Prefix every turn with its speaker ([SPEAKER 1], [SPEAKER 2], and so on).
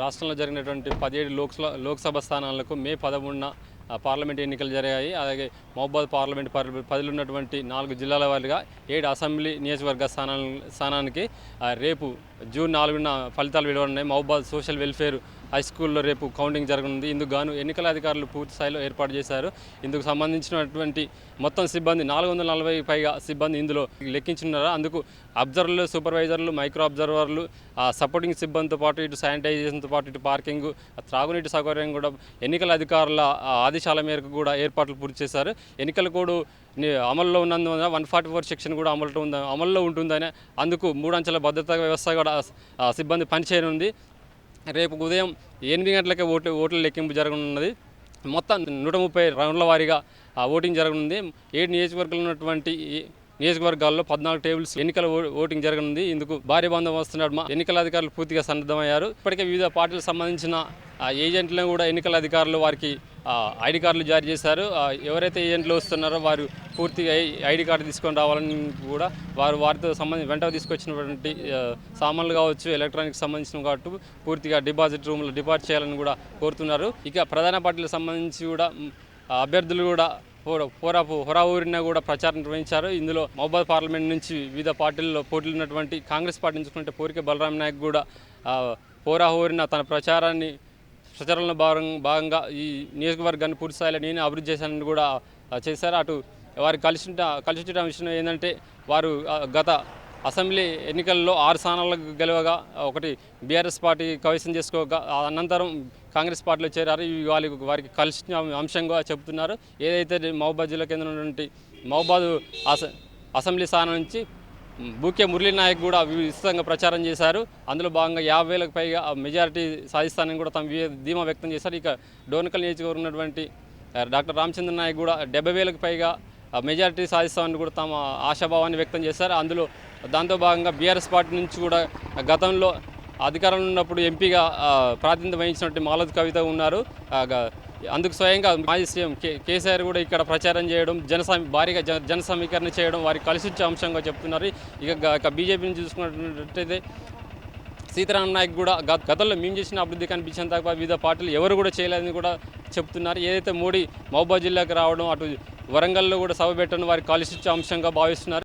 [SPEAKER 1] రాష్ట్రంలో జరిగినటువంటి పదిహేడు లోక్సభ లోక్సభ స్థానాలకు మే పదమూడున పార్లమెంట్ ఎన్నికలు జరిగాయి. అలాగే మహబాద్ పార్లమెంట్ పరి- పదిలో ఉన్నటువంటి నాలుగు జిల్లాల వారిగా ఏడు అసెంబ్లీ నియోజకవర్గ స్థానాల స్థానానికి రేపు జూన్ నాలుగున ఫలితాలు వెలువడినాయి మహబాద్ సోషల్ వెల్ఫేర్ హై స్కూల్లో రేపు కౌంటింగ్ జరగనుంది. ఇందుకు గాను ఎన్నికల అధికారులు పూర్తి స్థాయిలో ఏర్పాటు చేశారు. ఇందుకు సంబంధించినటువంటి మొత్తం సిబ్బంది నాలుగు వందల నలభై పైగా సిబ్బంది ఇందులో లెక్కించున్నారు? అందుకు అబ్జర్వర్లు సూపర్వైజర్లు మైక్రో అబ్జర్వర్లు సపోర్టింగ్ సిబ్బందితో పాటు ఇటు శానిటైజేషన్తో పాటు ఇటు పార్కింగ్ త్రాగునీటి సౌకర్యం కూడా ఎన్నికల అధికారుల ఆదేశాల మేరకు కూడా ఏర్పాట్లు పూర్తి చేశారు. ఎన్నికల కోడ్ అమల్లో ఉన్నందువల్ల వన్ ఫార్టీ ఫోర్ సెక్షన్ కూడా అమలు ఉంద అమల్లో ఉంటుందని అందుకు మూడంచెల భద్రతా వ్యవస్థ కూడా సిబ్బంది పనిచేయనుంది. రేపు ఉదయం ఎనిమిది గంటలకే ఓట్లు ఓట్ల లెక్కింపు జరగనున్నది. మొత్తం నూట ముప్పై రౌండ్ల వారీగా ఆ, ఓటింగ్ జరగనుంది. ఏడు నియోజకవర్గాలు ఉన్నటువంటి నియోజకవర్గాల్లో పద్నాలుగు టేబుల్స్ ఎన్నికల ఓ- ఓటింగ్ జరగనుంది. ఇందుకు భారీ బంధం వస్తున్నాడు మా ఎన్నికల అధికారులు పూర్తిగా సన్నద్ధమయ్యారు. ఇప్పటికే వివిధ పార్టీలకు సంబంధించిన ఏజెంట్లను కూడా ఎన్నికల అధికారులు వారికి ఐడి కార్డులు జారీ చేశారు. ఎవరైతే ఏజెంట్లు వస్తున్నారో వారు పూర్తిగా ఐడి కార్డు తీసుకొని రావాలని కూడా వారు వారితో సంబంధించి వెంట తీసుకొచ్చినటువంటి సామాన్లు కావచ్చు ఎలక్ట్రానిక్ సంబంధించిన కాబట్టి పూర్తిగా డిపాజిట్ రూమ్లో డిపాజిట్ చేయాలని కూడా కోరుతున్నారు. ఇక ప్రధాన పార్టీలకు సంబంధించి కూడా అభ్యర్థులు కూడా హోరా హోరా ఊరిన కూడా ప్రచారం నిర్వహించారు. ఇందులో మహబాద్ పార్లమెంట్ నుంచి వివిధ పార్టీల్లో పోటీలు ఉన్నటువంటి కాంగ్రెస్ పార్టీ నుంచి పోరిక బలరాం నాయక్ కూడా హోరా ఊరిన తన ప్రచారాన్ని ప్రచారంలో భాగంగా ఈ నియోజకవర్గాన్ని పూర్తి స్థాయిలో నేనే అభివృద్ధి చేశానని కూడా చేశారు. అటు వారు కలిసి కలిసి విషయం ఏంటంటే వారు గత అసెంబ్లీ ఎన్నికల్లో ఆరు స్థానాలకు గెలవగా ఒకటి బీఆర్ఎస్ పార్టీ కైవసం చేసుకోగా అనంతరం కాంగ్రెస్ పార్టీలో చేరారు. ఇవి వాళ్ళకి వారికి కలిసిన అంశంగా చెబుతున్నారు. ఏదైతే మహబాద్ జిల్లా కేంద్రం ఉన్నటువంటి మహబాద్ అసెంబ్లీ స్థానం నుంచి బూకే మురళీ నాయక్ కూడా విస్తృతంగా ప్రచారం చేశారు. అందులో భాగంగా యాభై వేలకు పైగా మెజారిటీ సాధిస్తానని కూడా తమ ధీమా వ్యక్తం చేశారు. ఇక డోనకల్ నియోజకవర్గం ఉన్నటువంటి డాక్టర్ రామచంద్ర నాయక్ కూడా డెబ్బై వేలకు పైగా మెజారిటీ సాధిస్తామని కూడా తమ ఆశాభావాన్ని వ్యక్తం చేశారు. అందులో దాంతో భాగంగా బీఆర్ఎస్ పార్టీ నుంచి కూడా గతంలో అధికారంలో ఉన్నప్పుడు ఎంపీగా ప్రాతినిధ్యం వహించినట్టు మాలతి కవిత ఉన్నారు. అందుకు స్వయంగా మాజీ సీఎం కే కేసీఆర్ కూడా ఇక్కడ ప్రచారం చేయడం జన భారీగా జన సమీకరణ చేయడం వారికి కలిసి వచ్చే అంశంగా చెప్తున్నారు. ఇక గ- ఇక బీజేపీని చూసుకున్నట్టయితే సీతారాం నాయక్ కూడా గతంలో మేము చేసిన అభివృద్ధి కనిపించేంత వివిధ పార్టీలు ఎవరు కూడా చేయలేదని కూడా చెప్తున్నారు. ఏదైతే మోడీ మహబూబా జిల్లాకు రావడం అటు వరంగల్లో కూడా సభ పెట్టడం వారికి కలిసి అంశంగా భావిస్తున్నారు.